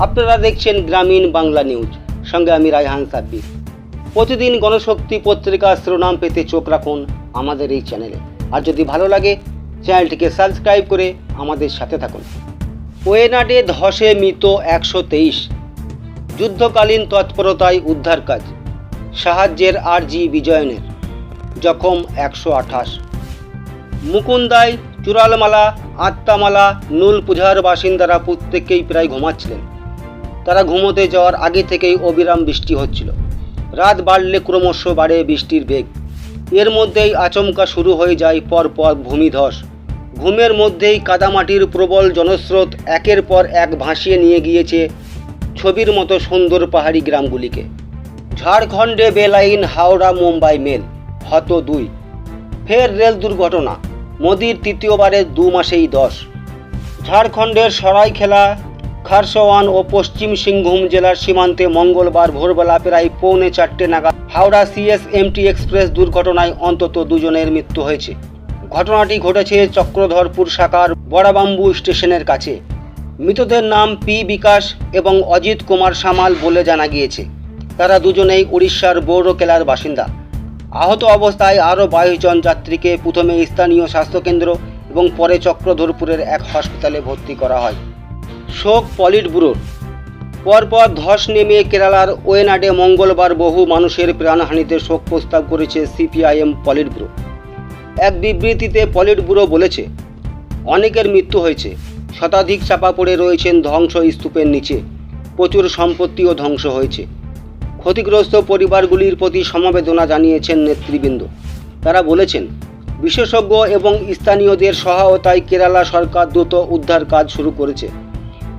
আপনারা দেখছেন গ্রামীণ বাংলা নিউজ। সঙ্গে আমি রায়হান সাব্বির। প্রতিদিন গণশক্তি পত্রিকার শিরোনাম পেতে চোখ রাখুন আমাদের এই চ্যানেলে। আর যদি ভালো লাগে, চ্যানেলটিকে সাবস্ক্রাইব করে আমাদের সাথে থাকুন। ওয়েনাডে ধসে মৃত একশো তেইশ। যুদ্ধকালীন তৎপরতায় উদ্ধার কাজ। সাহায্যের আরজি বিজয়নের। জখম একশো আঠাশ। মুকুন্দায় চূড়ালমালা, আত্মামালা নুল পূজার বাসিন্দারা প্রত্যেকেই প্রায় ঘুমাচ্ছিলেন। তারা ঘুমোতে যাওয়ার আগে থেকেই অবিরাম বৃষ্টি হচ্ছিল। রাত বাড়লে ক্রমশ বাড়ে বৃষ্টির বেগ। এর মধ্যেই আচমকা শুরু হয়ে যায় পরপর ভূমিধস। ঘুমের মধ্যেই কাদামাটির প্রবল জনস্রোত একের পর এক ভাসিয়ে নিয়ে গিয়েছে ছবির মতো সুন্দর পাহাড়ি গ্রামগুলিকে। ঝাড়খণ্ডে বেলাইন, হাওড়া, মুম্বাই মেল, হত দুই। ফের রেল দুর্ঘটনা, মোদির তৃতীয়বারের দু মাসেই দশ। ঝাড়খণ্ডের সরাইখেলা খারসওয়ান ও পশ্চিম সিংভূম জেলার সীমান্তে মঙ্গলবার ভোরবেলা প্রায় পৌনে চারটে নাগাদ হাওড়া সিএসএমটি এক্সপ্রেস দুর্ঘটনায় অন্তত দুজনের মৃত্যু হয়েছে। ঘটনাটি ঘটেছে চক্রধরপুর শাখার বড়াবাম্বু স্টেশনের কাছে। মৃতদের নাম পি বিকাশ এবং অজিত কুমার সামাল বলে জানা গিয়েছে। তারা দুজনেই উড়িষ্যার বৌরকেলার বাসিন্দা। আহত অবস্থায় আরও বাইশ জন যাত্রীকে প্রথমে স্থানীয় স্বাস্থ্যকেন্দ্র এবং পরে চক্রধরপুরের এক হাসপাতালে ভর্তি করা হয়। শোক পলিট ব্যুরোর পরপর ধস নেমে কেরালার ওয়েনাডে মঙ্গলবার বহু মানুষের প্রাণহানিতে শোক প্রস্তাব করেছে সিপিআইএম পলিট ব্যুরো এক বিবৃতিতে পলিট ব্যুরো বলেছে, অনেকের মৃত্যু হয়েছে, শতাধিক চাপা পড়ে রয়েছেন ধ্বংস স্তূপের নিচে, প্রচুর সম্পত্তিও ধ্বংস হয়েছে। ক্ষতিগ্রস্ত পরিবারগুলির প্রতি সমবেদনা জানিয়েছেন নেতৃবৃন্দ। তারা বলেছেন, বিশেষজ্ঞ এবং স্থানীয়দের সহায়তায় কেরালা সরকার দ্রুত উদ্ধার কাজ শুরু করেছে।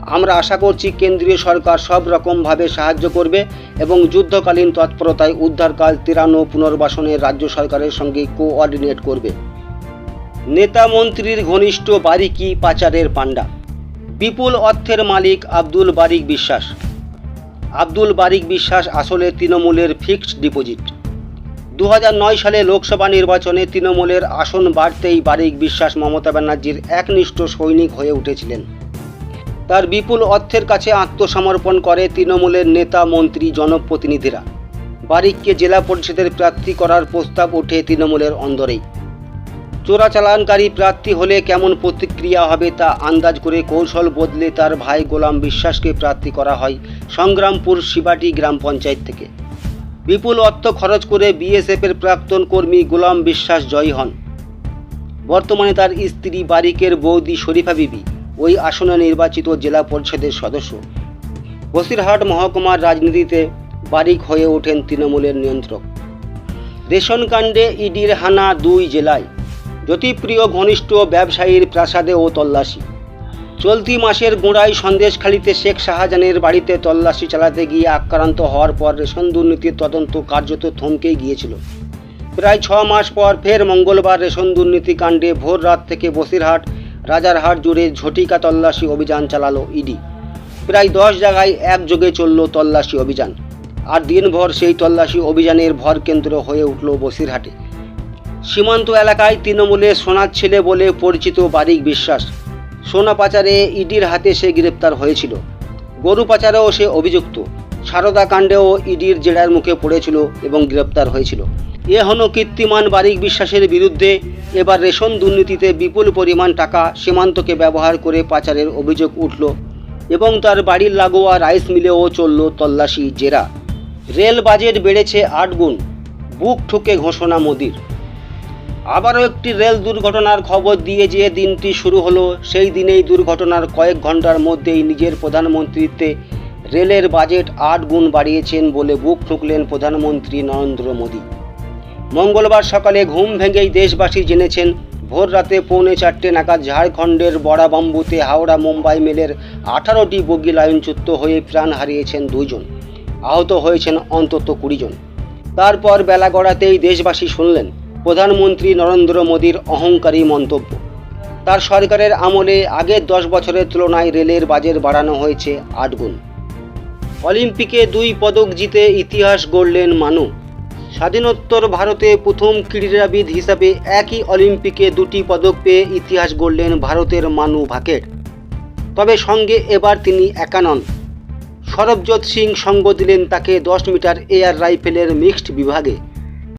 আমরা আশা করছি কেন্দ্রীয় সরকার সব রকমভাবে সাহায্য করবে এবং যুদ্ধকালীন তৎপরতায় উদ্ধার কাজ ত্রাণ ও পুনর্বাসনের রাজ্য সরকারের সঙ্গে কোঅর্ডিনেট করবে। নেতা মন্ত্রীর ঘনিষ্ঠ বারিকি পাচারের পাণ্ডা। বিপুল অর্থের মালিক আব্দুল বারিক বিশ্বাস। আব্দুল বারিক বিশ্বাস আসলে তৃণমূলের ফিক্সড ডিপোজিট। দু হাজার নয় সালে লোকসভা নির্বাচনে তৃণমূলের আসন বাড়তেই বারিক বিশ্বাস মমতা ব্যানার্জির একনিষ্ঠ সৈনিক হয়ে উঠেছিলেন। তার বিপুল অর্থের কাছে আত্মসমর্পণ করে তৃণমূলের নেতা, মন্ত্রী, জনপ্রতিনিধিরা। বারিককে জেলা পরিষদের প্রার্থী করার প্রস্তাব ওঠে তৃণমূলের অন্দরেই। চোরাচালানকারী প্রার্থী হলে কেমন প্রতিক্রিয়া হবে তা আন্দাজ করে কৌশল বদলে তার ভাই গোলাম বিশ্বাসকে প্রার্থী করা হয় সংগ্রামপুর শিবাটি গ্রাম পঞ্চায়েত থেকে। বিপুল অর্থ খরচ করে বিএসএফের প্রাক্তন কর্মী গোলাম বিশ্বাস জয়ী হন। বর্তমানে তার স্ত্রী বারিকের বৌদি শরীফা বিবি। ওই আসনে নির্বাচিত জেলা পরিষদের সদস্য। বসিরহাট মহকুমার রাজনীতিতে বারিক হয়ে ওঠেন তৃণমূলের নিয়ন্ত্রক। রেশন কাণ্ডে ইডির হানা দুই জেলায়। জ্যোতিপ্রিয় ঘনিষ্ঠ ব্যবসায়ীর প্রাসাদে ও তল্লাশি। চলতি মাসের গোড়ায় সন্দেশখালিতে শেখ শাহজাহানের বাড়িতে তল্লাশি চালাতে গিয়ে আক্রান্ত হওয়ার পর রেশন দুর্নীতির তদন্ত কার্যত থমকেই গিয়েছিল। প্রায় ছ মাস পর ফের মঙ্গলবার রেশন দুর্নীতি কাণ্ডে ভোর রাত থেকে বসিরহাট রাজারহাট জুড়ে ঝটিকা তল্লাশি অভিযান চালালো ইডি। প্রায় দশ জায়গায় একযোগে চলল তল্লাশি অভিযান। আর দিনভর সেই তল্লাশি অভিযানের ভর কেন্দ্র হয়ে উঠল বসিরহাটে। সীমান্ত এলাকায় তৃণমূলের সোনার ছেলে বলে পরিচিত বারিক বিশ্বাস। সোনা পাচারে ইডির হাতে সে গ্রেপ্তার হয়েছিল। গরু পাচারেও সে অভিযুক্ত। সারদা কাণ্ডেও ইডির জেরার মুখে পড়েছিল এবং গ্রেপ্তার হয়েছিল। এ হন কীর্তিমান বারিক বিশ্বাসের বিরুদ্ধে এবার রেশন দুর্নীতিতে বিপুল পরিমাণ টাকা সীমান্তকে ব্যবহার করে পাচারের অভিযোগ উঠল এবং তার বাড়ির লাগোয়া রাইস মিলেও চলল তল্লাশি জেরা। রেল বাজেট বেড়েছে আট গুণ, বুক ঠুকে ঘোষণা মোদির। আবারও একটি রেল দুর্ঘটনার খবর দিয়ে যে দিনটি শুরু হলো, সেই দিনেই দুর্ঘটনার কয়েক ঘণ্টার মধ্যেই নিজের প্রধানমন্ত্রীত্বে রেলের বাজেট আট গুণ বাড়িয়েছেন বলে বুক ঠুকলেন প্রধানমন্ত্রী নরেন্দ্র মোদী। মঙ্গলবার সকালে ঘুম ভেঙেই দেশবাসী জেনেছেন, ভোর রাতে পৌনে চারটে নাগাদ ঝাড়খণ্ডের বড়াবাম্বুতে হাওড়া মুম্বাই মেলের আঠারোটি বগি লাইনচ্যুত হয়ে প্রাণ হারিয়েছেন দুইজন। আহত হয়েছেন অন্তত কুড়ি জন। তারপর বেলা গড়াতেই দেশবাসী শুনলেন, প্রধানমন্ত্রী নরেন্দ্র মোদীর অহংকারী মন্তব্য। তার সরকারের আমলে আগের দশ বছরের তুলনায় রেলের বাজেট বাড়ানো হয়েছে আট গুণ। অলিম্পিকে দুই পদক জিতে ইতিহাস গড়লেন মানু। স্বাধীনোত্তর ভারতে প্রথম ক্রীড়াবিদ হিসাবে একই অলিম্পিকে দুটি পদক পেয়ে ইতিহাস গড়লেন ভারতের মানু ভাকের। তবে সঙ্গে এবার তিনি একা নন। সরবজোৎ সিং সঙ্গ দিলেন তাকে দশ মিটার এয়ার রাইফেলের মিক্সড বিভাগে।